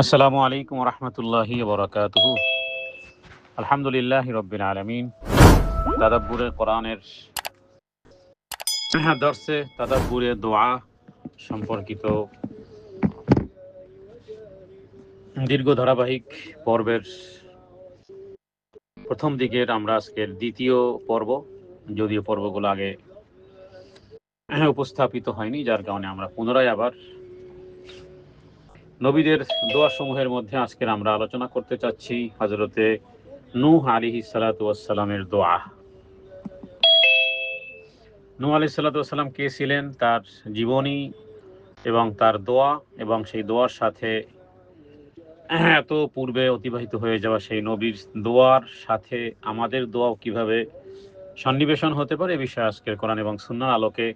আসসালামু আলাইকুম রহমতুল্লাহি বরকাতুহ। আলহামদুলিল্লাহ রব্বিল আলমিন। তাদাব্বুরে কোরআনের দর্শে তাদাব্বুরে দোয়া সম্পর্কিত দীর্ঘ ধারাবাহিক পর্বের প্রথম দিকের আমরা আজকের দ্বিতীয় পর্ব, যদিও পর্বগুলো আগে উপস্থাপিত হয়নি, যার কারণে আমরা পুনরায় আবার নবীদের দোয়া সমূহের মধ্যে আজকের আমরা আলোচনা করতে চাচ্ছি হজরতে নূহ আলী সালাতামের দোয়া। নূহ আলী সালাতাম কে ছিলেন? তার জীবনী এবং তার দোয়া এবং সেই দোয়ার সাথে এত পূর্বে অতিবাহিত হয়ে যাওয়া সেই নবীর দোয়ার সাথে আমাদের দোয়াও কীভাবে সন্নিবেশন হতে পারে এ বিষয়ে আজকের কোরআন এবং সুন্নার আলোকে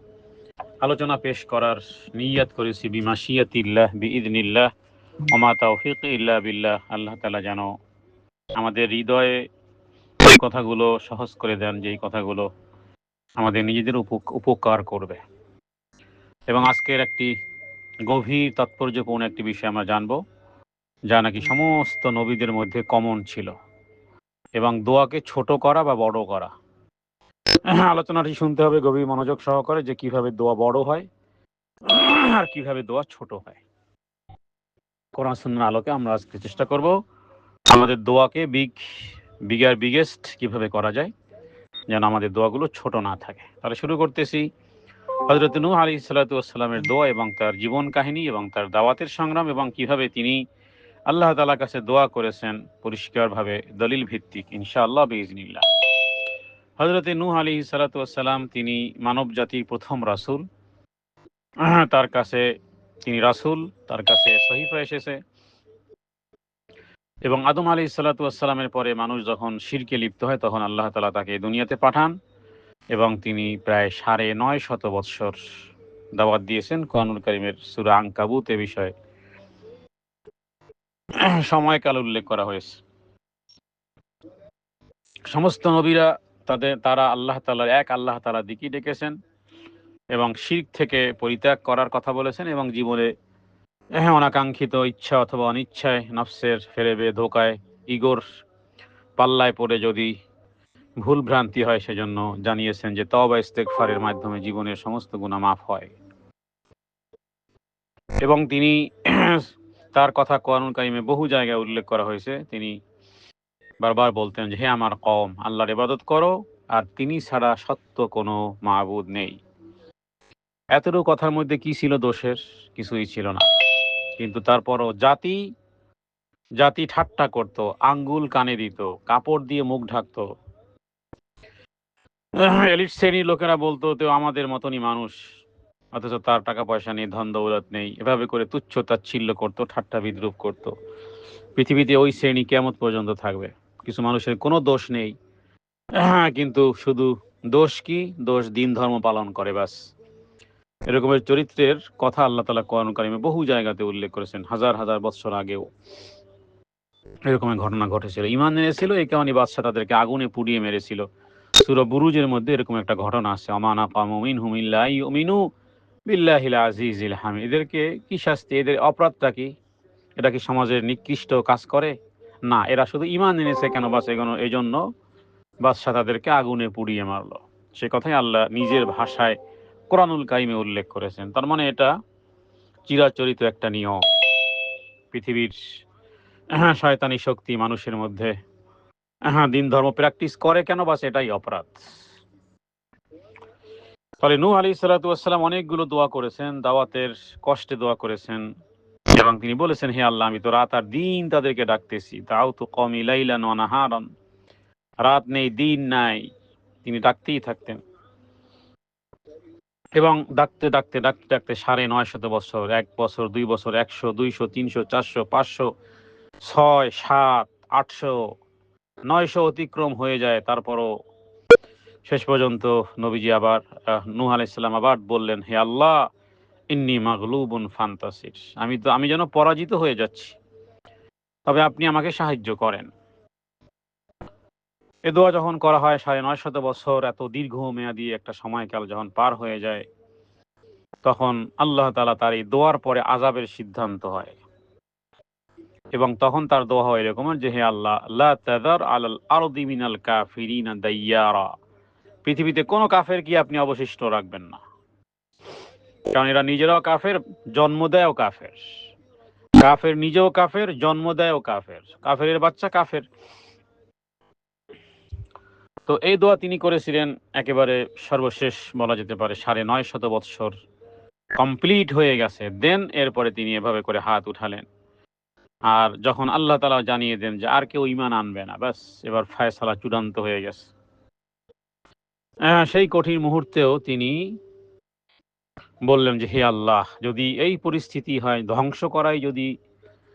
আলোচনা পেশ করার নিয়াত করেছি বিমাশিয়াতিল্লাহ, বিইদনিল্লাহ, ওমা তৌফিক ইল্লা বিল্লাহ। আল্লাহ তালা যেন আমাদের হৃদয়ে এই কথাগুলো সহজ করে দেন, যেই কথাগুলো আমাদের নিজেদের উপকার করবে। এবং আজকের একটি গভীর তাৎপর্যপূর্ণ একটি বিষয় আমরা জানব, যা নাকি সমস্ত নবীদের মধ্যে কমন ছিল। এবং দোয়াকে ছোট করা বা বড় করা। আলোচনাটি শুনতে হবে গভীর মনোযোগ সহকারে যে কীভাবে দোয়া বড় হয় আর কীভাবে দোয়া ছোট হয়। কোরআন সুন্নার আলোকে আমরা আজকে চেষ্টা করব আমাদের দোয়াকে বিগ বিগার বিগেস্ট কীভাবে করা যায়, যেন আমাদের দোয়াগুলো ছোট না থাকে। তাহলে শুরু করতেছি। হজরত নূহ আলী সাল্লাতামের দোয়া এবং তার জীবন কাহিনী এবং তার দাওয়াতের সংগ্রাম এবং কীভাবে তিনি আল্লাহ তালার কাছে দোয়া করেছেন পরিষ্কারভাবে, দলিল ভিত্তিক, ইনশাআল্লাহ বেজনিল্লাহ হজরত নূহ আলী সালাতাম তিনি মানব জাতির প্রথম রাসুল। তার কাছে তিনি রাসুল, তার কাছে সহিফা এসেছে। এবং আদম আলী সাল্লাতামের পরে মানুষ যখন শিরকে লিপ্ত হয়, তখন আল্লাহ তালা তাকে দুনিয়াতে পাঠান এবং তিনি প্রায় সাড়ে নয় শত বৎসর দাওয়াত দিয়েছেন কোরআনুল করিমের সুরা এ বিষয়ে। সময়কাল উল্লেখ করা হয়েছে। সমস্ত নবীরা তাদের, তারা আল্লাহ তালার এক আল্লাহ তালার দিকেই ডেকেছেন এবং শির্ক থেকে পরিত্যাগ করার কথা বলেছেন এবং জীবনে হ্যাঁ অনাকাঙ্ক্ষিত ইচ্ছা অথবা অনিচ্ছায় নফসের ফেরেবে, ধোকায়, ইগোর পাল্লায় পড়ে যদি ভুল ভ্রান্তি হয় সেজন্য জানিয়েছেন যে তবা ইস্তেকফারের মাধ্যমে জীবনের সমস্ত গুণা মাফ হয়। এবং তিনি তার কথা কোরআন কারিমে বহু জায়গায় উল্লেখ করা হয়েছে। তিনি বারবার বলতেন যে, হে আমার কম আল্লাহর ইবাদত করো, আর তিনি ছাড়া সত্য কোনো মাহবুদ নেই। এতটুকু কথার মধ্যে কি ছিল দোষের? কিছুই ছিল না। কিন্তু তারপরও জাতি জাতি ঠাট্টা করত, আঙ্গুল কানে দিত, কাপড় দিয়ে মুখ ঢাকত। এলিট শ্রেণির লোকেরা বলতো, তো আমাদের মতনই মানুষ, অথচ তার টাকা পয়সা নেই, ধন দৌলত নেই। এভাবে করে তুচ্ছ তাচ্ছিল্য করতো, ঠাট্টা বিদ্রুপ করতো। পৃথিবীতে ওই শ্রেণি কেমন পর্যন্ত থাকবে? কিছু মানুষের কোনো দোষ নেই। কিন্তু শুধু দোষ কি? দোষ দিন ধর্ম পালন করে, ব্যাস। এরকমের চরিত্রের কথা আল্লাহ তালা কারিমে বহু জায়গাতে উল্লেখ করেছেন, হাজার হাজার বছর আগেও। এরকমের ঘটনা ঘটেছিল। ইমান এনেছিল, এই কারণে বাদশাহ তাদেরকে আগুনে পুড়িয়ে মেরেছিল। সুর বুরুজের মধ্যে এরকম একটা ঘটনা আছে, অমানা পামিন হুমিল্লাহ মিনু বিল্লাহিল আজিজিল এদেরকে কি শাস্তি? এদের অপরাধটা কি? এটা কি সমাজের নিকৃষ্ট কাজ করে? না, এরা শুধু ইমান এনেছে কেন বাস এগোনো এই জন্য বাদশাহ তাদেরকে আগুনে পুড়িয়ে মারলো। সে কথাই আল্লাহ নিজের ভাষায় কোরআনুল কাইমে উল্লেখ করেছেন। তার মানে এটা চিরাচরিত একটা নিয়ম। পৃথিবীর শয়তানি শক্তি মানুষের মধ্যে হ্যাঁ দিন ধর্ম প্র্যাকটিস করে কেন বাস এটাই অপরাধ। ফলে নূ আলী সাল্লাতাম অনেকগুলো দোয়া করেছেন, দাওয়াতের কষ্টে দোয়া করেছেন। এবং তিনি বলেছেন, হে আল্লাহ, আমি তো রাত আর দিন তাদেরকে ডাকতেছি। তাও তো কমি লাইলা নাহারন। রাত নেই, দিন নাই। তিনি ডাকতেই থাকতেন। এবং ডাকতে ডাকতে ডাকতে ডাকতে সাড়ে নয় শত বছর, এক বছর, দুই বছর, একশো, দুইশো, তিনশো, চারশো, পাঁচশো, ছয়, সাত, আটশো, নয়শো অতিক্রম হয়ে যায়। তারপরও শেষ পর্যন্ত নবীজি আবার নূহ আলাইসাল্লাম আবার বললেন, হে আল্লাহ ইন্নি মাগলুবুন ফান্তাসির। আমি তো, আমি যেন পরাজিত হয়ে যাচ্ছি। তবে আপনি আমাকে সাহায্য করেন। এ দোয়া যখন করা হয়, সাড়ে নয় শত বছর এত দীর্ঘ মেয়াদি একটা সময়কাল যখন পার হয়ে যায়, তখন আল্লাহ তালা তার এই দোয়ার পরে আজাবের সিদ্ধান্ত হয়। এবং তখন তার দোয়া হয় এরকম যে, হে আল্লাহ, লা তাদার আলাল আরদি মিনাল কাফিরিনা দাইয়ারা। পৃথিবীতে কোনো কাফের কি আপনি অবশিষ্ট রাখবেন না। কারণ এরা নিজেরাও কাফের জন্ম দেয়ও কাফের। কাফের নিজেও কাফের জন্ম দেয়ও কাফের। কাফের বাচ্চা কাফের। তো এই দোয়া তিনি করেছিলেন একেবারে সর্বশেষ বলা যেতে পারে সাড়ে নয় শত বৎসর কমপ্লিট হয়ে গেছে। দেন এরপরে তিনি এভাবে করে হাত উঠালেন। আর যখন আল্লাহ তালা জানিয়ে দেন যে আর কেউ ইমান আনবে না ব্যাস এবার ফায়সালা চূড়ান্ত হয়ে গেছে। আহ, সেই কঠিন মুহূর্তেও তিনি বললেন যে, হে আল্লাহ, যদি এই পরিস্থিতি হয়, ধ্বংস করাই যদি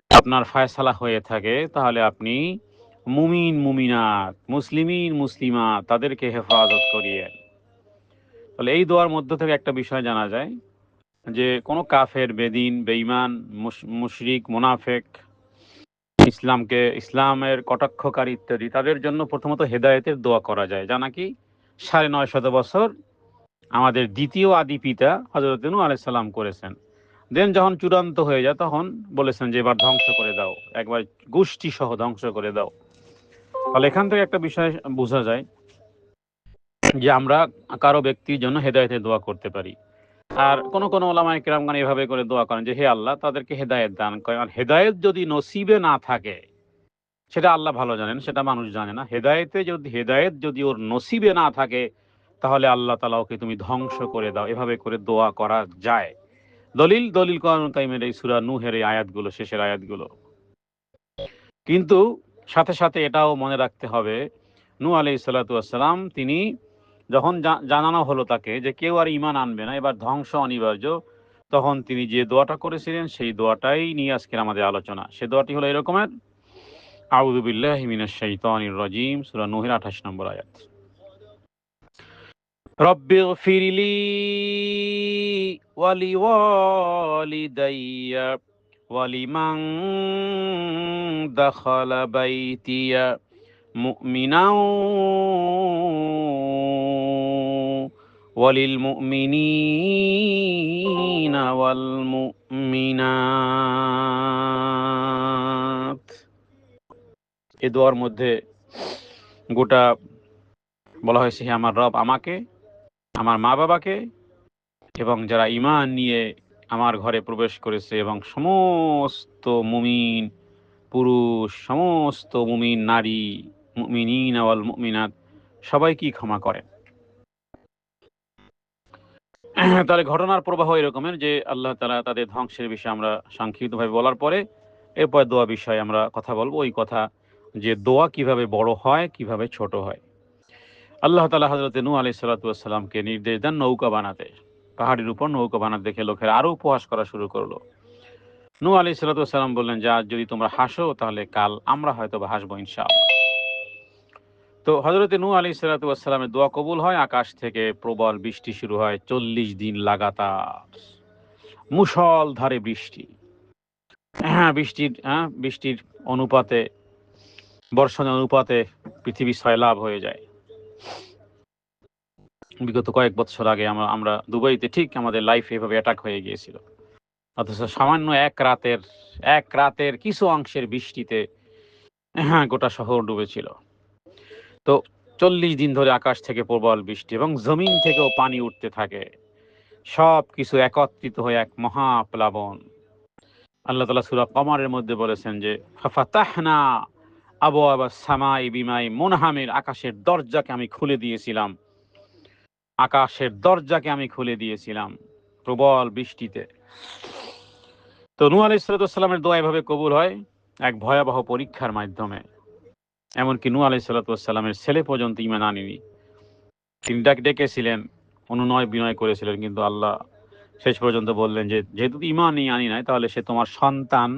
আপনার ফায়সালা হয়ে থাকে, তাহলে আপনি মুমিন, মুমিনাত, মুসলিমিন মুসলিমা তাদেরকে হেফাজত করিয়ে। তাহলে এই দোয়ার মধ্য থেকে একটা বিষয় জানা যায়, যে কোনো কাফের, বেদিন, বেঈমান, মুশ- মুশরিক, মুনাফেক, ইসলামকে, ইসলামের কটাক্ষকারী ইত্যাদি, তাদের জন্য প্রথমত হেদায়েতের দোয়া করা যায়। যা নাকি সাড়ে নয় শত বছর আমাদের দ্বিতীয় আদি পিতা হজরত নু আলাইসাল্লাম করেছেন। দেন যখন চূড়ান্ত হয়ে যায়, তখন বলেছেন যে এবার ধ্বংস করে দাও। একবার গোষ্ঠী সহ ধ্বংস করে দাও। তাহলে এখান থেকে একটা বিষয় বোঝা যায় যে আমরা কারও ব্যক্তির জন্য হেদায়েতের দোয়া করতে পারি। আর কোন কোন ওলামায় কিরামগান এভাবে করে দোয়া করেন যে, হে আল্লাহ, তাদেরকে হেদায়েত দান করেন আর হেদায়েত যদি নসিবে না থাকে, সেটা আল্লাহ ভালো জানেন, সেটা মানুষ জানে না। হেদায়েতে যদি, হেদায়েত যদি ওর নসিবে না থাকে তাহলে আল্লাহ তালা ওকে তুমি ধ্বংস করে দাও। এভাবে করে দোয়া করা যায়। দলিল দলিল কোরআন কাইমের এই সুরা নুহের এই আয়াতগুলো, শেষের আয়াতগুলো। কিন্তু সাথে সাথে এটাও মনে রাখতে হবে নু আলি সাল্লাতাম তিনি যখন জানানো হলো তাকে যে কেউ আর ইমান আনবে না, এবার ধ্বংস অনিবার্য, তখন তিনি যে দোয়াটা করেছিলেন সেই দোয়াটাই নিয়ে আজকের আমাদের আলোচনা। সে দোয়াটি হলো এরকমের আউদুবিল্লাহ মিনাশ শাইতানির রাজিম সুরা নুহের আঠাশ নম্বর আয়াত। রব্বি গফিরলি ওয়ালি ওয়ালিদাইয়া ওয়ালিমান দাখালা বাইতিয়া মুমিনাও وللمؤمنين والمؤمنات এ দোয়ার মধ্যে গোটা বলা হয়েছে হে আমার রব আমাকে আমার মা বাবাকে এবং যারা ইমান নিয়ে আমার ঘরে প্রবেশ করেছে এবং সমস্ত মুমিন পুরুষ, সমস্ত মুমিন নারী, মুমিনিন আওয়াল মুমিনাত সবাইকেই ক্ষমা করেন। তাহলে ঘটনার প্রবাহ এরকমের যে আল্লাহ তালা তাদের ধ্বংসের বিষয়ে আমরা সংক্ষিপ্তভাবে বলার পরে এরপর দোয়া বিষয়ে আমরা কথা বলব। ওই কথা যে দোয়া কীভাবে বড় হয়, কীভাবে ছোট হয়। আল্লাহ তালা হজরত নু আলি সাল্লাতামকে নির্দেশ দেন নৌকা বানাতে। পাহাড়ির উপর নৌকা বানাতে দেখে লোকের আরও উপহাস করা শুরু করল। নু আলি সাল্লাতাম বললেন, যে, যদি তোমরা হাসো, তাহলে কাল আমরা হয়তো বা হাসবো ইনশাআল্লাহ। তো হজরত নু আলি সাল্লাতামের দোয়া কবুল হয়। আকাশ থেকে প্রবল বৃষ্টি শুরু হয়। চল্লিশ দিন লাগাতার মুসল ধারে বৃষ্টি। হ্যাঁ বৃষ্টির হ্যাঁ বৃষ্টির অনুপাতে, বর্ষণের অনুপাতে পৃথিবী সয়লাভ হয়ে যায়। বিগত কয়েক বছর আগে আমরা আমরা দুবাইতে ঠিক আমাদের লাইফ এভাবে অ্যাটাক হয়ে গিয়েছিল। অথচ সামান্য এক রাতের এক রাতের কিছু অংশের বৃষ্টিতে হ্যাঁ গোটা শহর ডুবেছিল। তো চল্লিশ দিন ধরে আকাশ থেকে প্রবল বৃষ্টি এবং জমিন থেকেও পানি উঠতে থাকে। সব কিছু একত্রিত হয়ে এক মহাপ্লাবন। আল্লাহ তালা সুরা কমারের মধ্যে বলেছেন যে, ফাফাতাহনা আবু আবা সামাই বিমাই মোনহামের আকাশের দরজাকে আমি খুলে দিয়েছিলাম। আকাশের দরজাকে আমি খুলে দিয়েছিলাম প্রবল বৃষ্টিতে। তো নু আলি সাল্লামের দোয়া এভাবে কবুল হয় এক ভয়াবহ পরীক্ষার মাধ্যমে। এমনকি নু আলি সাল্লামের ছেলে পর্যন্ত ইমান আনেনি। তিনি ডাক ডেকেছিলেন, অনুনয় বিনয় করেছিলেন, কিন্তু আল্লাহ শেষ পর্যন্ত বললেন যে, যেহেতু ইমানই আনি নাই, তাহলে সে তোমার সন্তান,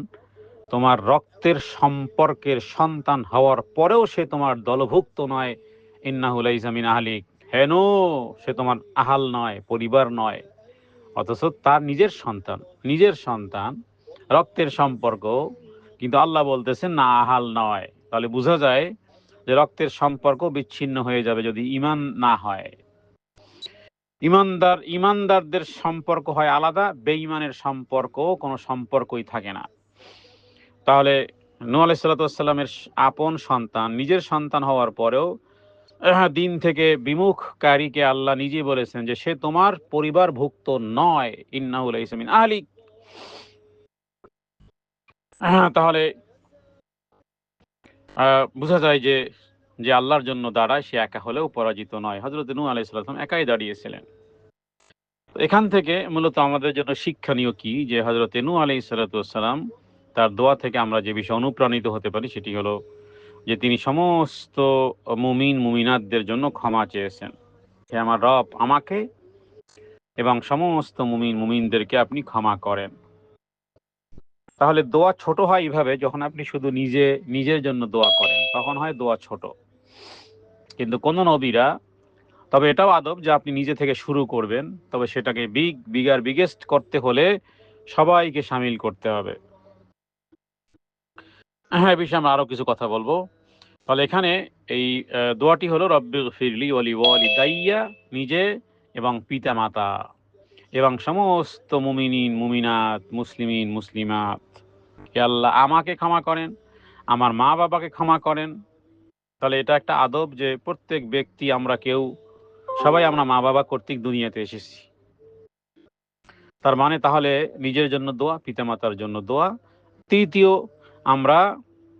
তোমার রক্তের সম্পর্কের সন্তান হওয়ার পরেও সে তোমার দলভুক্ত নয়। ইন্নাহুল ইসামিন আহলিক। হেন, সে তোমার আহাল নয়, পরিবার নয়, অথচ তার নিজের সন্তান নিজের সন্তান, রক্তের সম্পর্ক। কিন্তু আল্লাহ বলতেছেন না, আহাল নয়। তাহলে বোঝা যায় যে রক্তের সম্পর্ক বিচ্ছিন্ন হয়ে যাবে যদি ইমান না হয়। ইমানদার ইমানদারদের সম্পর্ক হয় আলাদা, বেঈমানের সম্পর্ক কোনো সম্পর্কই থাকে না। তাহলে নু আপন সন্তান, নিজের সন্তান হওয়ার পরেও দিন থেকে বিমুখকারীকে আল্লাহ নিজে বলেছেন যে সে তোমার পরিবারভুক্ত নয়। ইন্নাউল ইসমিন আহ, তাহলে বোঝা যায় যে যে আল্লাহর জন্য দাঁড়ায় সে একা হলেও পরাজিত নয়। হজরত নু আলাইসাল্লাম একাই দাঁড়িয়েছিলেন। এখান থেকে মূলত আমাদের জন্য শিক্ষণীয় কি? যে হজরত নু আলাই সালাতাম তার দোয়া থেকে আমরা যে বিষয়ে অনুপ্রাণিত হতে পারি সেটি হলো যে তিনি সমস্ত মুমিন, মুমিনাতদের জন্য ক্ষমা চেয়েছেন। হে আমার রব, আমাকে এবং সমস্ত মুমিন, মুমিনদেরকে আপনি ক্ষমা করেন। তাহলে দোয়া ছোট হয় এইভাবে, যখন আপনি শুধু নিজে, নিজের জন্য দোয়া করেন, তখন হয় দোয়া ছোট। কিন্তু কোন নবীরা, তবে এটাও আদব যে আপনি নিজে থেকে শুরু করবেন, তবে সেটাকে বিগ বিগার বিগেস্ট করতে হলে সবাইকে সামিল করতে হবে। হ্যাঁ বিষয়ে আমরা আরও কিছু কথা বলব। তাহলে এখানে এই দোয়াটি হলো রব্বি ফিরলি ওয়ালি ওয়ালি দাইয়া নিজে এবং পিতা মাতা এবং সমস্ত মুমিনিন, মুমিনাত, মুসলিমিন, মুসলিমাত। আল্লাহ, আমাকে ক্ষমা করেন, আমার মা বাবাকে ক্ষমা করেন। তাহলে এটা একটা আদব যে প্রত্যেক ব্যক্তি, আমরা কেউ, সবাই আমরা মা বাবা কর্তৃক দুনিয়াতে এসেছি। তার মানে তাহলে নিজের জন্য দোয়া, পিতামাতার জন্য দোয়া। তৃতীয় আমরা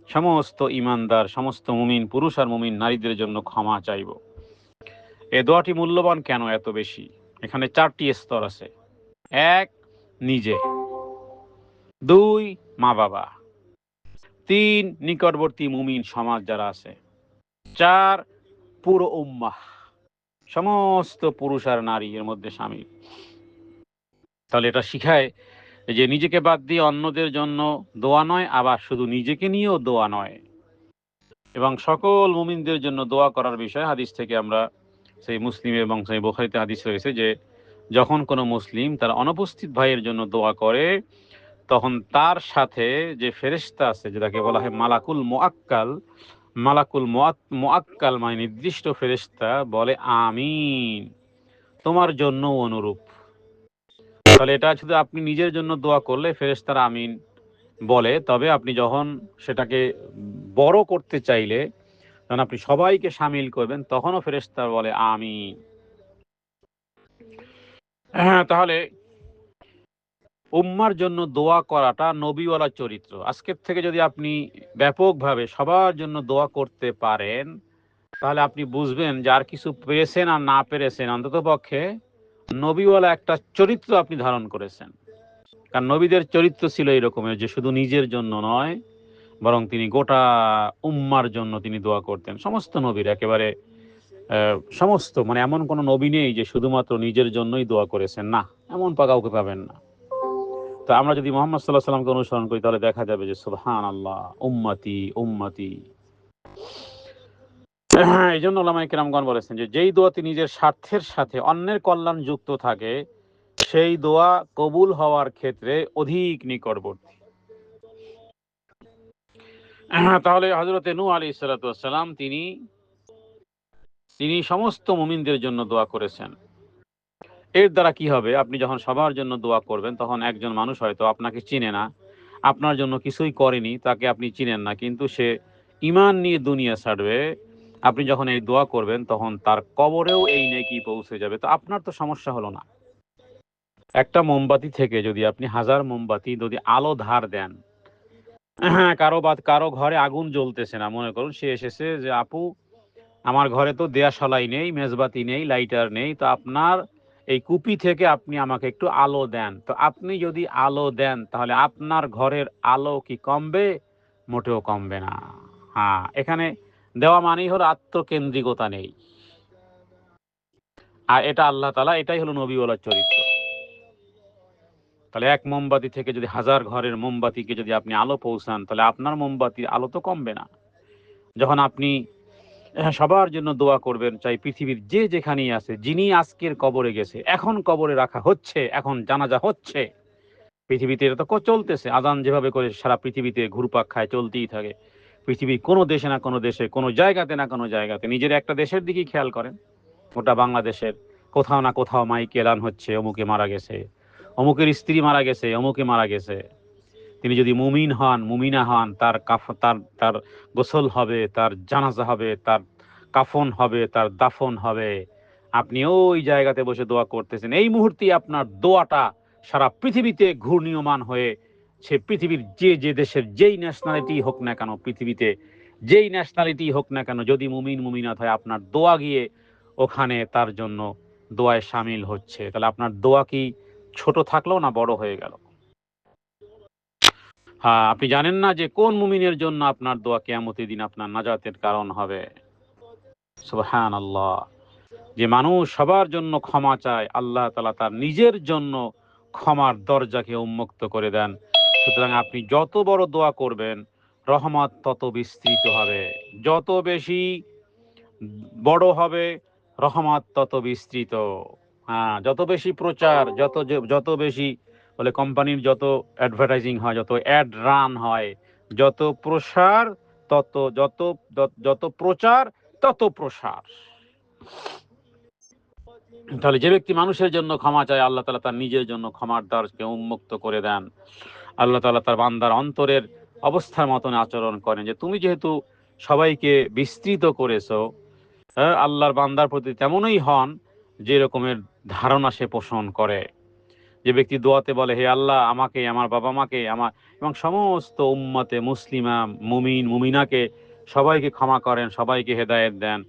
সমস্ত ইমানদার, সমস্ত মুমিন, পুরুষ আর মুমিন নারীদের জন্য ক্ষমা চাইব। এ দোয়াটি মূল্যবান কেন এত বেশি? এখানে চারটি স্তর আছে। এক, নিজে। দুই মা বাবা তিন, নিকটবর্তী মুমিন সমাজ যারা আছে। চার, পুরো উম্মাহ। সমস্ত পুরুষ আর নারী এর মধ্যে সামিল। তাহলে এটা শিখায় যে নিজেকে বাদ দিয়ে অন্যদের জন্য দোয়া নয়, আবার শুধু নিজেকে নিয়েও দোয়া নয়। এবং সকল মুমিনদের জন্য দোয়া করার বিষয় হাদিস থেকে আমরা সেই মুসলিম এবং সেই বোখারিতে হাদিস রয়েছে যে, যখন কোনো মুসলিম তার অনুপস্থিত ভাইয়ের জন্য দোয়া করে, তখন তার সাথে যে ফেরেশতা আছে যেটাকে বলা হয় মালাকুল মোয়াক্কাল মালাকুল মোয়াক্কাল মানে নির্দিষ্ট ফেরেশতা বলে আমিন। তোমার জন্য অনুরূপ। তাহলে এটা শুধু আপনি নিজের জন্য দোয়া করলে ফেরেশতারা আমিন বলে। তবে আপনি যখন সেটাকে বড় করতে চাইলে, যখন আপনি সবাইকে সামিল করবেন, তখনও ফেরেশতা বলে আমিন। হ্যাঁ তাহলে উম্মার জন্য দোয়া করাটা নবীওয়ালা চরিত্র। আজকের থেকে যদি আপনি ব্যাপকভাবে সবার জন্য দোয়া করতে পারেন, তাহলে আপনি বুঝবেন যে আর কিছু পেরেছেন আর না পেরেছেন। অন্তত পক্ষে নবীওয়ালা একটা চরিত্র আপনি ধারণ করেছেন। কারণ নবীদের চরিত্র ছিল এরকমের যে শুধু নিজের জন্য নয়, বরং তিনি গোটা উম্মার জন্য তিনি দোয়া করতেন। সমস্ত নবীর একেবারে সমস্ত মানে এমন কোনো নবী নেই যে শুধুমাত্র নিজের জন্যই দোয়া করেছেন। না, এমন পা কাউকে পাবেন না। তো আমরা যদি মোহাম্মদ সাল্লাহ সাল্লামকে অনুসরণ করি, তাহলে দেখা যাবে যে সুবহান আল্লাহ উম্মতি উম্মতি। এই জন্য ওলামাই কিরামগণ বলেছেন যে, যেই দোয়াতে নিজের স্বার্থের সাথে অন্যের কল্যাণ যুক্ত থাকে, সেই দোয়া কবুল হওয়ার ক্ষেত্রে অধিক নিকটবর্তী। তাহলে হজরতে নু আলী সালাতাম তিনি তিনি সমস্ত মুমিনদের জন্য দোয়া করেছেন। এর দ্বারা কি হবে? আপনি যখন সবার জন্য দোয়া করবেন, তখন একজন মানুষ হয়তো আপনাকে চিনে না। আপনার জন্য কিছুই করেনি, তাকে আপনি চিনেন না, কিন্তু সে ইমান নিয়ে দুনিয়া ছাড়বে। আপনি যখন এই দোয়া করবেন, তখন তার কবরেও এই নেকি পৌঁছে যাবে। তো আপনার তো সমস্যা হলো না। একটা মোমবাতি থেকে যদি আপনি হাজার মোমবাতি যদি আলো ধার দেন হ্যাঁ কারও বাদ, কারও ঘরে আগুন জ্বলতেছে না, মনে করুন সে এসেছে যে, আপু, আমার ঘরে তো দেয়া সলাই নেই, মেজবাতি নেই, লাইটার নেই, তো আপনার এই কুপি থেকে আপনি আমাকে একটু আলো দেন। তো আপনি যদি আলো দেন, তাহলে আপনার ঘরের আলো কি কমবে? মোটেও কমবে না। হ্যাঁ এখানে দেওয়া মানেই হলো আত্মকেন্দ্রিকতা নেই। আর এটা আল্লাহ তালা এটাই হলো নবীওয়ালার চরিত্র। তাহলে এক মোমবাতি থেকে যদি হাজার ঘরের মোমবাতিকে যদি আপনি আলো পৌঁছান, তাহলে আপনার মোমবাতির আলো তো কমবে না। যখন আপনি সবার জন্য দোয়া করবেন, চাই পৃথিবীর যে যেখানেই আছে, যিনি আজকের কবরে গেছে, এখন কবরে রাখা হচ্ছে, এখন জানাজা হচ্ছে। পৃথিবীতে এটা তো চলতেছে, আজান যেভাবে করে সারা পৃথিবীতে ঘুরপাক খায়, চলতেই থাকে। পৃথিবীর কোনো দেশে না কোনো দেশে, কোনো জায়গাতে না কোনো জায়গাতে নিজের একটা দেশের দিকেই খেয়াল করেন। ওটা বাংলাদেশের কোথাও না কোথাও মাইক এলান হচ্ছে, অমুকে মারা গেছে, অমুকের স্ত্রী মারা গেছে, অমুকে মারা গেছে। তিনি যদি মুমিন হন, মুমিনা হন, তার কাফ, তার তার গোসল হবে, তার জানাজা হবে, তার কাফন হবে, তার দাফন হবে। আপনি ওই জায়গাতে বসে দোয়া করতেছেন, এই মুহূর্তে আপনার দোয়াটা সারা পৃথিবীতে ঘূর্ণীয়মান হয়ে সে পৃথিবীর যে যে দেশের যেই ন্যাশনালিটি হোক না কেন পৃথিবীতে, যেই ন্যাশনালিটি হোক না কেন, যদি মুমিন, মুমিনাত হয়, আপনার দোয়া গিয়ে ওখানে তার জন্য দোয়ায় সামিল হচ্ছে। তাহলে আপনার দোয়া কি ছোট থাকল না বড় হয়ে গেল? হ্যাঁ আপনি জানেন না যে কোন মুমিনের জন্য আপনার দোয়া কেয়ামতের দিন আপনার নাজাতের কারণ হবে? সুবহান আল্লাহ যে মানুষ সবার জন্য ক্ষমা চায়, আল্লাহ তালা তার নিজের জন্য ক্ষমার দরজাকে উন্মুক্ত করে দেন। সুতরাং আপনি যত বড় দোয়া করবেন, রহমত তত বিস্তৃত হবে। যত বেশি বড় হবে, রহমত তত বিস্তৃত। হ্যাঁ যত বেশি প্রচার, যত যত বেশি বলে কোম্পানির যত অ্যাডভার্টাইজিং হয়, যত অ্যাড রান হয়, যত প্রসার, তত, যত যত প্রচার, তত প্রসার। তাহলে যে ব্যক্তি মানুষের জন্য ক্ষমা চায়, আল্লাহ তালা তার নিজের জন্য ক্ষমার দ্বারকে উন্মুক্ত করে দেন। আল্লাহ তালা তার বান্দার অন্তরের অবস্থার মতন আচরণ করেন যে তুমি যেহেতু সবাইকে বিস্তৃত করেছ হ্যাঁ, আল্লাহর বান্দার প্রতি তেমনই হন যে রকমের ধারণা সে পোষণ করে। যে ব্যক্তি দোয়াতে বলে হে আল্লাহ আমাকে আমার বাবা মাকে আমার এবং সমস্ত উম্মাতে মুসলিমা মুমিন মুমিনাকে সবাইকে ক্ষমা করেন সবাইকে হেদায়েত দেন।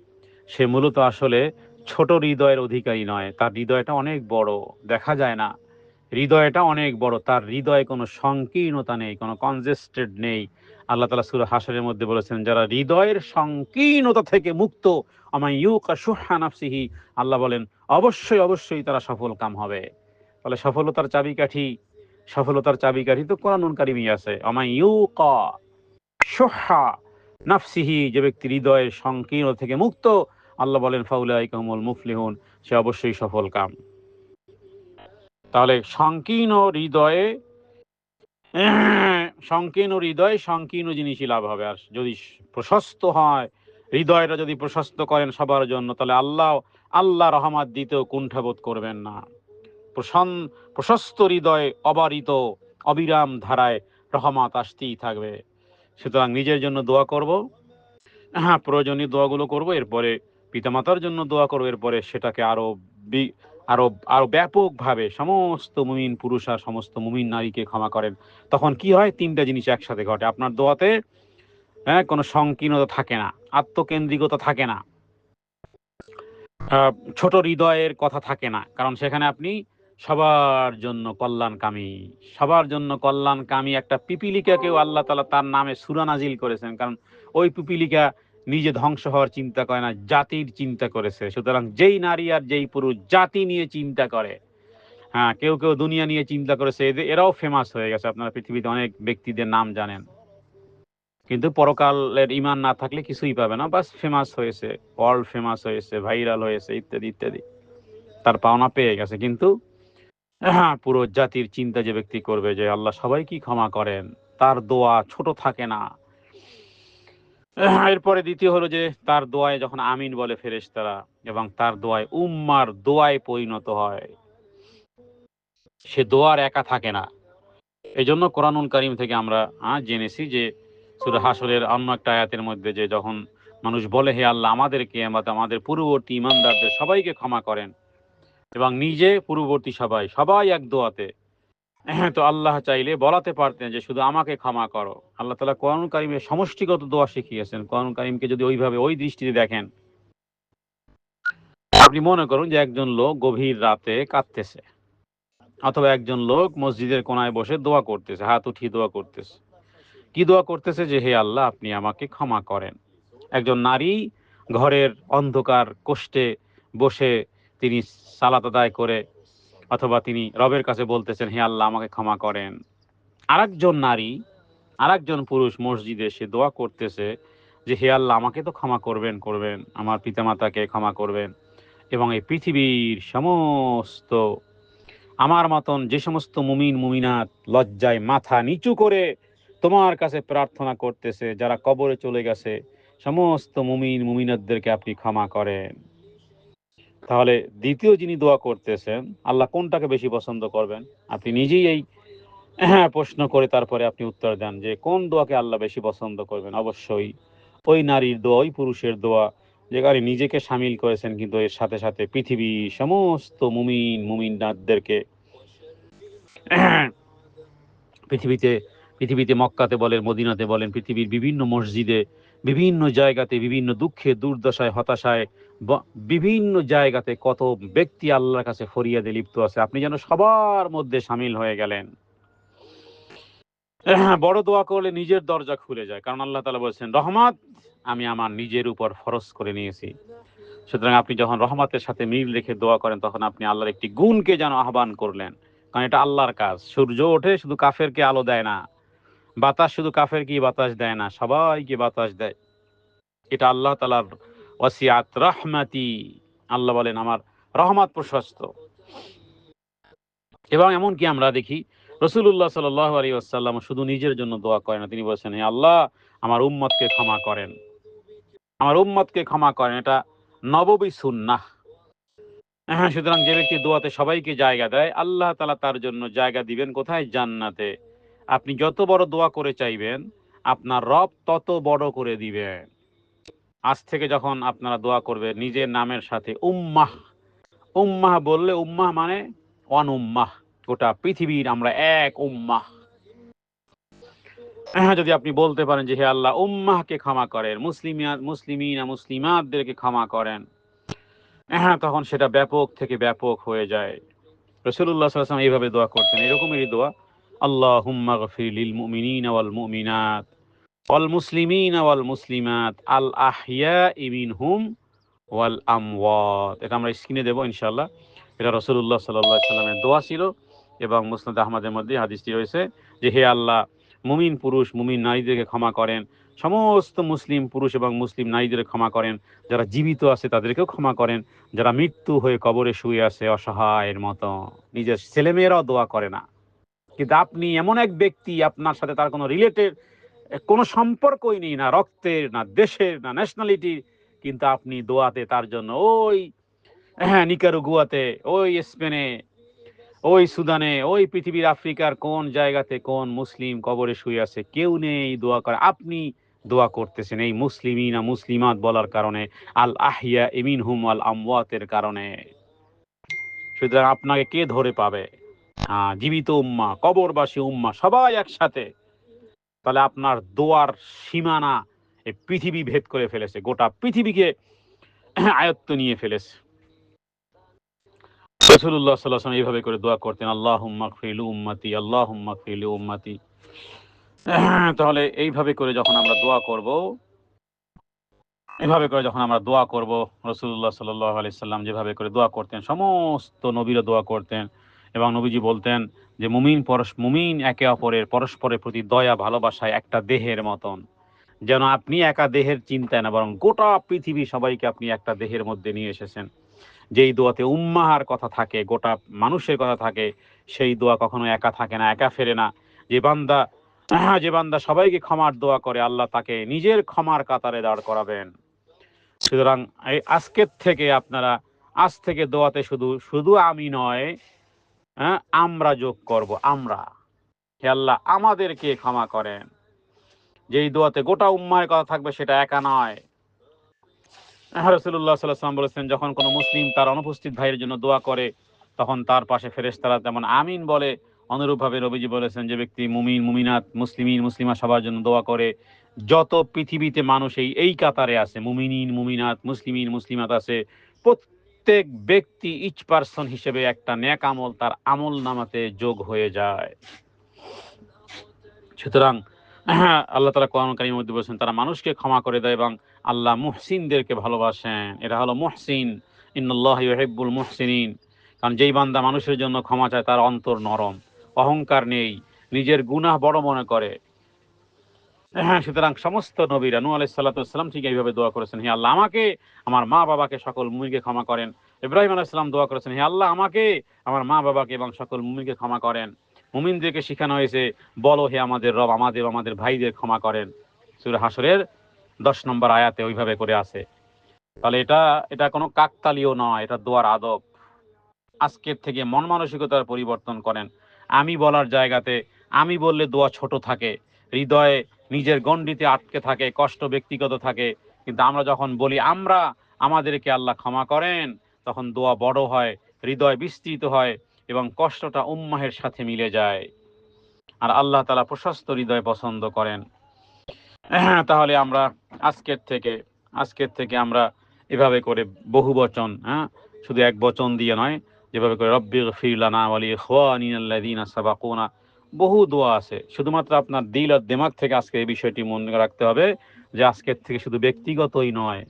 সে মূলত আসলে ছোট হৃদয়ের অধিকারী নয় তার হৃদয়টা অনেক বড় দেখা যায় না। হৃদয়টা অনেক বড়, তার হৃদয়ে কোনো সংকীর্ণতা নেই, কোনো কনজেস্টেড নেই। আল্লাহ তালা সুর হাসরের মধ্যে বলেছেন, যারা হৃদয়ের সংকীর্ণতা থেকে মুক্ত আমায় ইউকা সুহা নাফসিহি, আল্লাহ বলেন, অবশ্যই অবশ্যই তারা সফল কাম হবে। তাহলে সফলতার চাবিকাঠি সফলতার চাবিকাঠি তো কোরআনুল কারিমি আছে। আমায় ইউকা সুহা নাফসিহি, যে ব্যক্তি হৃদয়ের সংকীর্ণ থেকে মুক্ত, আল্লাহ বলেন ফাউলাইকাহুমুল মুফলিহুন, সে অবশ্যই সফল কাম। তাহলে সংকীর্ণ হৃদয়ে, সংকীর্ণ হৃদয় সংকীর্ণ জিনিসই লাভ হবে। আর যদি প্রশস্ত হয়, হৃদয়টা যদি প্রশস্ত করেন সবার জন্য, তাহলে আল্লাহ আল্লাহ রহমাত দিতেও কুণ্ঠাবোধ করবেন না। প্রসন প্রশস্ত হৃদয় অবারিত, অবিরাম ধারায় রহমাত আসতেই থাকবে। সুতরাং নিজের জন্য দোয়া করব। হ্যাঁ প্রয়োজনীয় দোয়াগুলো করব। এরপরে পিতামাতার জন্য দোয়া করব। এরপরে সেটাকে আরও আরও আরও ব্যাপকভাবে সমস্ত মুমিন পুরুষ আর সমস্ত মুমিন নারীকে ক্ষমা করেন। তখন কি হয়? তিনটা জিনিস একসাথে ঘটে। আপনার দোয়াতে হ্যাঁ কোনো সংকীর্ণতা থাকে না, আত্মকেন্দ্রিকতা থাকে না ছোট হৃদয়ের কথা থাকে না। কারণ সেখানে আপনি সবার জন্য কল্যাণকামী, সবার জন্য কল্যাণকামী একটা পিপিলিকাকেও আল্লাহ তালা তার নামে সুরানাজিল করেছেন। কারণ ওই পিপিলিকা নিজে ধ্বংস হওয়ার চিন্তা করে না জাতির চিন্তা করেছে। সুতরাং যেই নারী আর যেই পুরুষ জাতি নিয়ে চিন্তা করে হ্যাঁ কেউ কেউ দুনিয়া নিয়ে চিন্তা করেছে এদের এরাও ফেমাস হয়ে গেছে। আপনারা পৃথিবীতে অনেক ব্যক্তিদের নাম জানেন। কিন্তু পরকালের ইমান না থাকলে কিছুই পাবে না। বাস ফেমাস হয়েছে ওয়ার্ল্ড ফেমাস হয়েছে ভাইরাল হয়েছে ইত্যাদি ইত্যাদি। তার পাওনা পেয়ে গেছে। কিন্তু হ্যাঁ, পুরো জাতির চিন্তা যে ব্যক্তি করবে যে আল্লাহ সবাই কি ক্ষমা করেন? তার দোয়া ছোট থাকে না। এরপরে দ্বিতীয় হলো যে তার দোয়ায় যখন আমিন বলে ফেরেস তারা এবং তার দোয়ায় উম্মার দোয়ায় পরিণত হয়, সে দোয়ার একা থাকে না। এই জন্য কোরআনুল করিম থেকে আমরা জেনেছি যে সুরা হাসরের অন্য একটা আয়াতের মধ্যে যে যখন মানুষ বলে, হে আল্লাহ আমাদেরকে আমাদের পূর্ববর্তী ইমানদারদের সবাইকে ক্ষমা করেন এবং নিজে পূর্ববর্তী সবাই সবাই এক দোয়াতে তো আল্লাহ চাইলে বলাতে পারতেন যে শুধু আমাকে ক্ষমা করো। আল্লাহ তালা কোরআন কারিমের সমষ্টিগত দোয়া শিখিয়েছেন। কোরআন কারিমকে যদি ওইভাবে ওই দৃষ্টিতে দেখেন, আপনি মনে করুন যে একজন লোক গভীর রাতে কাঁদতেছে, অথবা একজন লোক মসজিদের কোনায় বসে দোয়া করতেছে, হাত উঠিয়ে দোয়া করতেছে। কি দোয়া করতেছে যে, হে আল্লাহ, আপনি আমাকে ক্ষমা করেন। একজন নারী ঘরের অন্ধকার কোষ্টে বসে তিনি সালাত আদায় করে অথবা তিনি রবের কাছে বলতেছেন, হে আল্লাহ, আমাকে ক্ষমা করেন। আরেকজন নারী, আরেকজন পুরুষ মসজিদে সে দোয়া করতেছে যে, হে আল্লাহ, আমাকে তো ক্ষমা করবেন করবেন। আমার পিতামাতাকে ক্ষমা করবেন এবং এই পৃথিবীর সমস্ত, আমার মতন যে সমস্ত মুমিন, মুমিনাত লজ্জায় মাথা নিচু করে তোমার কাছে প্রার্থনা করতেছে, যারা কবরে চলে গেছে, সমস্ত মুমিন, মুমিনাতদেরকে আপনি ক্ষমা করেন। তাহলে দ্বিতীয় যিনি দোয়া করতেছেন, আল্লাহ কোনটাকে বেশি পছন্দ করবেন? আপনি নিজেই এই হ্যাঁ প্রশ্ন করে তারপরে আপনি উত্তর দেন যে কোন দোয়াকে আল্লাহ বেশি পছন্দ করবেন? অবশ্যই ওই নারীর দোয়া, ওই পুরুষের দোয়া যে যেখানে নিজেকে সামিল করেছেন, কিন্তু এর সাথে সাথে পৃথিবী সমস্ত মুমিন মুমিন নাথদেরকে পৃথিবীতে পৃথিবীতে মক্কাতে বলেন, মদিনাতে বলেন, পৃথিবীর বিভিন্ন মসজিদে বিভিন্ন জায়গাতে বিভিন্ন দুঃখে দুর্দশায় হতাশায় বিভিন্ন জায়গাতে কত ব্যক্তি আল্লাহর কাছে ফরিয়াদে লিপ্ত আছে। আপনি যেন সবার মধ্যে সামিল হয়ে গেলেন। হ্যাঁ, বড় দোয়া করলে নিজের দরজা খুলে যায়। কারণ আল্লাহ তালা বলছেন রহমত আমি আমার নিজের উপর ফরজ করে নিয়েছি। সুতরাং আপনি যখন রহমতের সাথে মিল রেখে দোয়া করেন তখন আপনি আল্লাহর একটি গুণকে যেন আহ্বান করলেন। কারণ এটা আল্লাহর কাজ। সূর্য ওঠে শুধু কাফেরকে আলো দেয় না। বাতাস শুধু কাফের কি বাতাস দেয় না সবাইকে বাতাস দেয়? এটা আল্লাহ তালার ওয়াসিয়াত, রহমাতি। আল্লাহ বলেন, আমার রহমত প্রশস্ত। এবং এমনকি আমরা দেখি রসুল্লাহ সাল আলী আসাল্লাম শুধু নিজের জন্য দোয়া করেন না, তিনি বলছেন আল্লাহ, আমার উম্মতকে ক্ষমা করেন। আমার উম্মতকে ক্ষমা করেন, এটা নববী সুন্নাহ। হ্যাঁ সুতরাং যে ব্যক্তি দোয়াতে সবাইকে জায়গা দেয়, আল্লাহ তালা তার জন্য জায়গা দিবেন কোথায়? জান্নাতে। আপনি যত বড় দোয়া করে চাইবেন, আপনার রব তত বড় করে দিবেন আজ থেকে যখন আপনারা দোয়া করবেন, নিজের নামের সাথে উম্মাহ। উম্মাহ বললে উম্মাহ মানে ওয়ান উম্মাহ গোটা পৃথিবীর আমরা এক উম্মাহ। হ্যাঁ যদি আপনি বলতে পারেন যে, হে আল্লাহ, উম্মাহকে ক্ষমা করেন, মুসলিমিয়া, মুসলিমিনা মুসলিমাতদেরকে ক্ষমা করেন হ্যাঁ তখন সেটা ব্যাপক থেকে ব্যাপক হয়ে যায়। রসুল্লাহ সাল্লাম এইভাবে দোয়া করতেন। এরকমেরই দোয়া মুসলিমিন ওয়াল মুসলিমাত আল আহিয়া ইমিন হুম ওয়াল আমওয়াত। এটা আমরা স্ক্রিনে দেবো ইনশাল্লাহ এটা রসুল্লাহ সাল্লাহ সাল্লামের দোয়া ছিল এবং মুসনাদ আহমদের মধ্যে হাদিসটি রয়েছে যে, হে আল্লাহ, মুমিন পুরুষ, মুমিন নারীদেরকে ক্ষমা করেন। সমস্ত মুসলিম পুরুষ এবং মুসলিম নারীদের ক্ষমা করেন। যারা জীবিত আছে তাদেরকেও ক্ষমা করেন। যারা মৃত্যু হয়ে কবরে শুয়ে আছে অসহায়ের মতো। নিজের ছেলেমেয়েরাও দোয়া করে না। কিন্তু আপনি এমন এক ব্যক্তি, আপনার সাথে তার কোনো রিলেটেড কোনো সম্পর্কই নেই না রক্তের, না দেশের, না ন্যাশনালিটির কিন্তু আপনি দোয়াতে তার জন্য ওই হ্যাঁ নিকারুগুয়াতে, ওই স্পেনে, ওই সুদানে, ওই পৃথিবীর আফ্রিকার কোন জায়গাতে কোন মুসলিম কবরে শুয়ে আছে, কেউ নেই দোয়া করে। আপনি দোয়া করতেছেন এই মুসলিমিনা, মুসলিমাত বলার কারণে, আল আহিয়া ইমিন হুম আল আমওয়াতের কারণে। সুতরাং আপনাকে কে ধরে পাবে? জীবিত উম্মা, কবরবাসী উম্মা, সবাই একসাথে। তাহলে আপনার দোয়ার সীমানা পৃথিবী ভেদ করে ফেলেছে, গোটা পৃথিবীকে আয়ত্ত নিয়ে ফেলেছে। রসুল্লাহ সাল্লাহ এইভাবে করে দোয়া করতেন আল্লাহ ফিলু উম্মাতি আল্লাহ ফিলু উম্মাতি। তাহলে এইভাবে করে যখন আমরা দোয়া করব এভাবে করে যখন আমরা দোয়া করব রসুল্লাহ সাল্লাহ আলি সাল্লাম যেভাবে করে দোয়া করতেন, সমস্ত নবীরা দোয়া করতেন। এবং নবীজি বলতেন যে, মুমিন পরশ মুমিন একে অপরের পরস্পরের প্রতি দয়া, ভালোবাসায় একটা দেহের মতন। যেন আপনি একা দেহের চিন্তায় না, বরং গোটা পৃথিবী সবাইকে আপনি একটা দেহের মধ্যে নিয়ে এসেছেন। যেই দোয়াতে উম্মাহার কথা থাকে, গোটা মানুষের কথা থাকে, সেই দোয়া কখনো একা থাকে না, একা ফেরে না। যে বান্দা যে বান্দা সবাইকে ক্ষমার দোয়া করে, আল্লাহ তাকে নিজের ক্ষমার কাতারে দাঁড় করাবেন। সুতরাং এই আজকের থেকে আপনারা, আজ থেকে দোয়াতে শুধু শুধু আমি নয় হ্যাঁ? আমরা যোগ করব, আমরা। হে আল্লাহ, আমাদেরকে ক্ষমা করেন। যেই দোয়াতে গোটা উম্মার কথা থাকবে সেটা একা নয়। রসুল্লাহ সাল্লাম বলেছেন, যখন কোনো মুসলিম তার অনুপস্থিত ভাইয়ের জন্য দোয়া করে, তখন তার পাশে ফেরেশতারা তেমন আমিন বলে, অনুরূপভাবে রবিজি বলেছেন যে ব্যক্তি মুমিন, মুমিনাত, মুসলিমিন, মুসলিমা সবার জন্য দোয়া করে, যত পৃথিবীতে মানুষ এই এই কাতারে আছে, মুমিনিন, মুমিনাত, মুসলিমিন, মুসলিমাত আছে প্রত্যেক ব্যক্তি ইচ পার্সন হিসেবে একটা ন্যাক আমল তার আমল নামাতে যোগ হয়ে যায়। সুতরাং, আল্লাহ তালা কোরআন কারিমের মধ্যে বলছেন, তারা মানুষকে ক্ষমা করে দেয় এবং আল্লাহ মুহসিনদেরকে ভালোবাসেন। এটা হলো মুহসিন। ইন্নআল্লাহ ইউহিব্বুল মুহসিনিন। কারণ যেই বান্দা মানুষের জন্য ক্ষমা চায়, তার অন্তর নরম। অহংকার নেই। নিজের গুনাহ বড় মনে করে। হ্যাঁ সুতরাং সমস্ত নবীরা নু আলাই সাল্লাতাম ঠিক এইভাবে দোয়া করেছেন, হে আল্লাহ, আমাকে, আমার মা বাবাকে সকল মুমিনকে ক্ষমা করেন। ইব্রাহিম আলাইসাল্লাম দোয়া করেছেন, হে আল্লাহ, আমাকে, আমার মা বাবাকে এবং সকল মুমিনকে ক্ষমা করেন। মুমিনদেরকে শেখানো হয়েছে, বলো হে আমাদের রব, আমাদের আমাদের ভাইদের ক্ষমা করেন। সুর হাসরের দশ নম্বর আয়াতে ওইভাবে করে আছে। তাহলে এটা এটা কোনো কাকতালীয় নয়, এটা দোয়ার আদব। আজকের থেকে মন মানসিকতার পরিবর্তন করেন। আমি বলার জায়গাতে, আমি বললে দোয়া ছোট থাকে। হৃদয়ে নিজের গণ্ডিতে আটকে থাকে, কষ্ট ব্যক্তিগত থাকে। কিন্তু আমরা যখন বলি, আমরা আমাদেরকে আল্লাহ ক্ষমা করেন, তখন দোয়া বড় হয়, হৃদয় বিস্তৃত হয় এবং কষ্টটা উম্মাহের সাথে মিলে যায়। আর আল্লাহ তালা প্রশস্ত হৃদয় পছন্দ করেন। তাহলে আমরা আজকের থেকে আজকের থেকে আমরা এভাবে করে বহু বচন হ্যাঁ? শুধু এক বচন দিয়ে নয়, যেভাবে করে রব্বি ফিরলানা ওয়ালি খোয়ানিনাল্লাযীনা সাবাকুনা বহু দোয়া আছে। শুধুমাত্র আপনার দিল আর দিমাগ থেকে আজকে এই বিষয়টি মনে রাখতে হবে যে আজকের থেকে শুধু ব্যক্তিগতই নয়,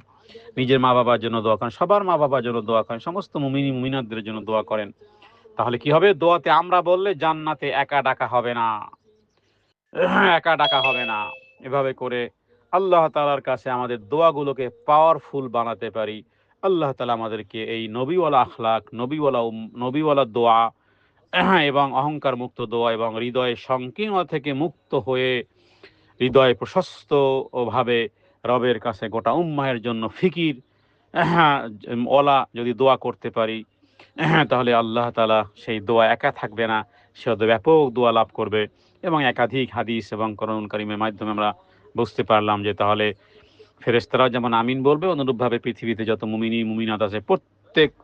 নিজের মা বাবার জন্য দোয়া করেন, সবার মা বাবার জন্য দোয়া করেন, সমস্ত মুমিনি মুমিনাদের জন্য দোয়া করেন। তাহলে কি হবে? দোয়াতে আমরা বললে জান্নাতে একা ডাকা হবে না। একা ডাকা হবে না। এভাবে করে আল্লাহ তালার কাছে আমাদের দোয়াগুলোকে পাওয়ারফুল বানাতে পারি। আল্লাহ তালা আমাদেরকে এই নবীওয়ালা আখলাক, নবীওয়ালা নবীওয়ালা দোয়া এবং অহংকার মুক্ত দোয়া এবং হৃদয় সংকীর্ণ থেকে মুক্ত হয়ে হৃদয় প্রশস্ত ভাবে রবের কাছে গোটা উম্মাহের জন্য ফিকির ওলা যদি দোয়া করতে পারি তাহলে আল্লাহ তালা সেই দোয়া একা থাকবে না, সে ব্যাপক দোয়া লাভ করবে এবং একাধিক হাদিস এবং করণ করিমের মাধ্যমে আমরা বুঝতে পারলাম যে তাহলে ফেরেস্তারাও যেমন আমিন বলবে, অনুরূপভাবে পৃথিবীতে যত মুমিনি, মুমিনাত আছে, প্রত্যেক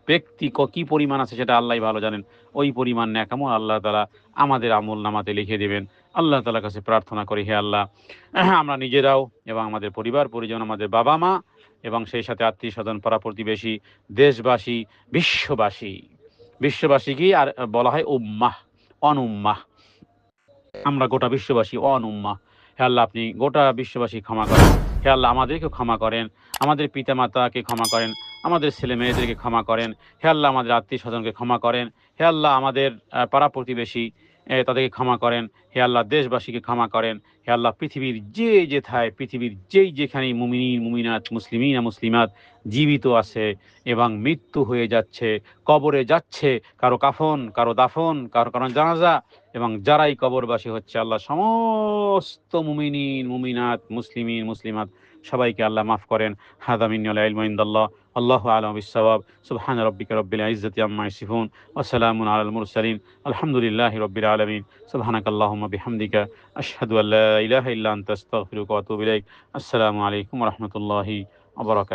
ব্যক্তি ক- পরিমাণ আছে সেটা আল্লাহ ভালো জানেন। ওই পরিমাণ ন্যাকামল আল্লাহ তালা আমাদের আমল নামাতে লিখে দেবেন। আল্লাহ তালার কাছে প্রার্থনা করি, হে আল্লাহ আমরা নিজেরাও এবং আমাদের পরিবার, পরিজন, আমাদের বাবা মা এবং সেই সাথে আত্মীয় স্বজন পাড়া প্রতিবেশী দেশবাসী, বিশ্ববাসী। বিশ্ববাসী কি? আর বলা হয় উম্মাহ, অনুম্মাহ। আমরা গোটা বিশ্ববাসী অনুম্মাহ। হে আল্লাহ, আপনি গোটা বিশ্ববাসী ক্ষমা করেন। হে আল্লাহ আমাদেরকে ক্ষমা করেন। আমাদের পিতামাতাকে ক্ষমা করেন। আমাদের ছেলে মেয়েদেরকে ক্ষমা করেন। হে আল্লাহ, আমাদের আত্মীয় স্বজনকে ক্ষমা করেন। হে আল্লাহ, আমাদের পাড়া প্রতিবেশী তাদেরকে ক্ষমা করেন। হে আল্লাহ, দেশবাসীকে ক্ষমা করেন। হে আল্লাহ, পৃথিবীর যে যেথায়, পৃথিবীর যেই যেখানে মুমিনী মুমিনাত, মুসলিমিনা মুসলিমাত জীবিত আছে এবং মৃত্যু হয়ে যাচ্ছে, কবরে যাচ্ছে, কারও কাফন, কারও দাফন, কারও কারও জানাজা এবং যারাই কবরবাসী হচ্ছে, আল্লাহ সমস্ত মুমিনিন, মুমিনাত, মুসলিমিন, মুসলিমাত সবাইকে আল্লাহ মাফ করেন হাদামিন ইলমাইন্দাল্লাহ আল্লাহ আলম বিসওয়াব সুবহান রব্বিকা রব্বিল ইজ্জতি আম্মা ইয়াসিফুন ওয়া সালামুন আলাল মুরসালিন আলহামদুলিল্লাহি রব্বিল আলামিন সুবহানাক আল্লাহুম্মা বিহামদিকা আশহাদু আল্লা ইলাহা ইল্লা আনতা আস্তাগফিরুকা ওয়া আতুবু ইলাইক আসসালামু আলাইকুম ওয়া রাহমাতুল্লাহি ওয়া বারাকাতুহু